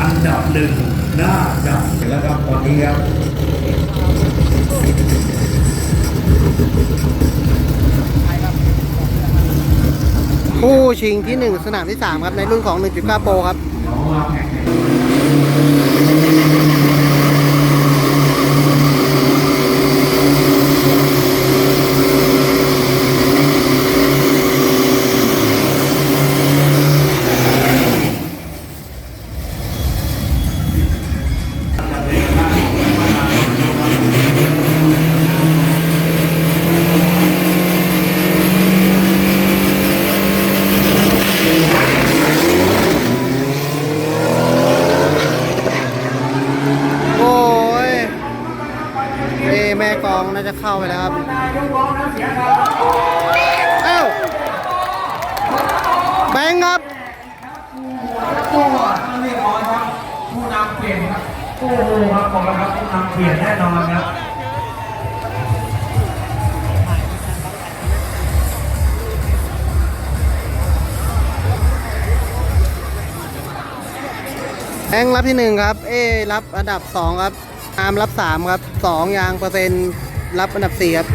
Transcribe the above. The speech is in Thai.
อันดับหนึ่งน่าจะแล้วครับตอนนี้ครับผู้ชิงที่ 1 สนามที่ 3 ครับ ในรุ่นของ 1.9 โปรครับ แม่กองน่าจะเข้าไปแล้วครับเอ้าแบงค์ครับตัวเรียบร้อยครับผู้นำเปลี่ยนครับโอ้โหครับบอกแล้วครับผู้นำเปลี่ยนแน่นอนครับแบงค์รับที่1ครับ เอรับอันดับ2ครับ อาร์มรับ 3 ครับ 2 ยางเปอร์เซ็นต์รับอันดับ 4 ครับ